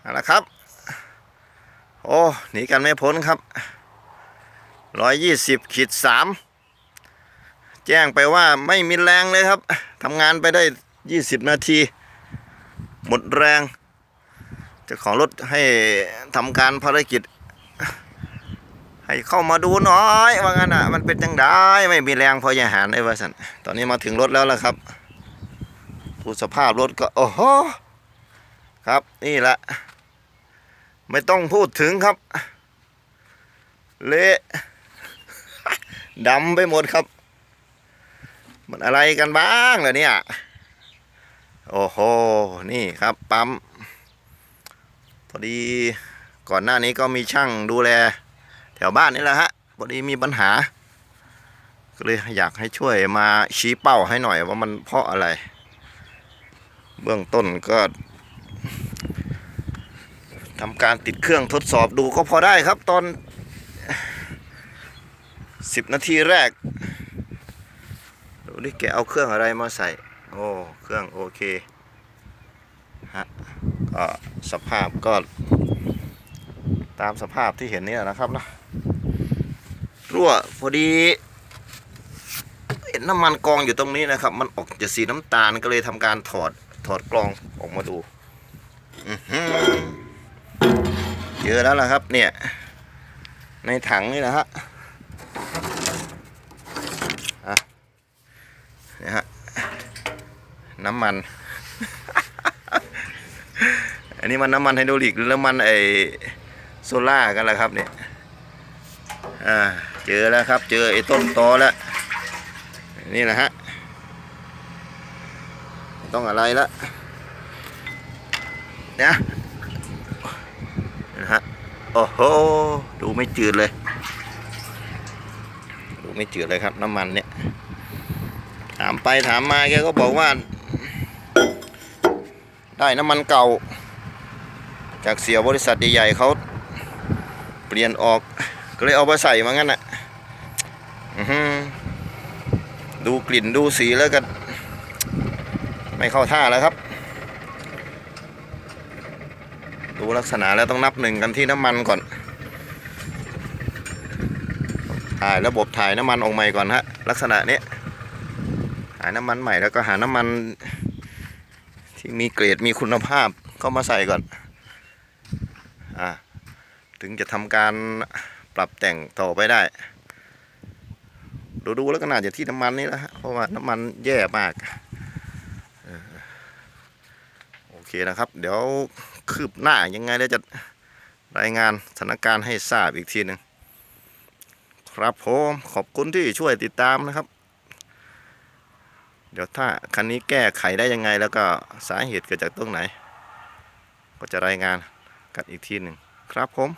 เอาละครับ โอ้หนีกันไม่พ้นครับร้อยยี่สิบขีดสามแจ้งไปว่าไม่มีแรงเลยครับทำงานไปได้ยี่สิบนาที หมดแรงจะขอรถให้ทำการภารกิจ ให้เข้ามาดูหน้อยว่างั้นอะมันเป็นจังได้ไม่มีแรงพอจะหารได้ว่าสันตอนนี้มาถึงรถแล้วล่ะครับดูสภาพรถก็ โอ้โห ครับนี่แหละ ไม่ต้องพูดถึงครับ เละดำไปหมดครับ มันอะไรกันบ้างเหรอเนี่ย โอ้โห นี่ครับปั๊ม พอดีก่อนหน้านี้ก็มีช่างดูแล แถวบ้านนี่แหละฮะ พอดีมีปัญหา ก็เลยอยากให้ช่วยมาชี้เป้าให้หน่อยว่ามันเพราะอะไร เบื้องต้นก็ ทำการติดเครื่องทดสอบดูก็พอได้ครับตอน 10 นาทีแรกดูนี่แกเอาเครื่องอะไรมาใส่ โอ้เครื่องโอเคฮะก็สภาพก็ตามสภาพที่เห็นนี่แหละนะครับนะรั่วพอดีเห็นน้ำมันกองอยู่ตรงนี้นะครับ มันออกจะสีน้ำตาลก็เลยทำการถอดถอดกรองออกมาดู อือ เจอแล้วล่ะครับเนี่ย ในถังนี่นะฮะอะเนี่ฮะน้ำมัน อันนี้มันน้ำมันไฮโดรลิกหรือน้ำมันไอโซล่ากันล้วครับเนี่ยอ่าเจอแล้วครับ เจอไอ้ต้นตอแล้วนี่นะฮะต้องอะไรละเนี่ย นะฮะ โอ้โห ดูไม่จืดเลย ดูไม่จืดเลยครับ น้ำมันเนี่ย ถามไปถามมาแกก็บอกว่า ได้น้ำมันเก่า จากเสียบริษัทใหญ่ๆเขาเปลี่ยนออก ก็เลยเอาไปใส่มางั้นน่ะอื้อหือดูกลิ่นดูสีแล้วก็ไม่เข้าท่าแล้วครับ ดูลักษณะแล้วต้องนับหนึ่งกันที่น้ำมันก่อน ถ่ายระบบถ่ายน้ำมันออกใหม่ก่อนฮะ ลักษณะนี้ถ่ายน้ำมันใหม่แล้วก็หาน้ำมัน ที่มีเกรดมีคุณภาพเข้ามาใส่ก่อน อ่า ถึงจะทำการปรับแต่งต่อไปได้ ดูดูแล้วก็น่าจะที่น้ำมันนี่แหละฮะ เพราะว่าน้ำมันแย่มากโอเคนะครับ เดี๋ยว คืบหน้ายังไงแล้วจะรายงานสถานการณ์ให้ทราบอีกทีหนึ่งครับผมขอบคุณที่ช่วยติดตามนะครับ เดี๋ยวถ้าคันนี้แก้ไขได้ยังไงแล้วก็สาเหตุเกิดจากตรงไหน ก็จะรายงานกันอีกทีหนึ่งครับผม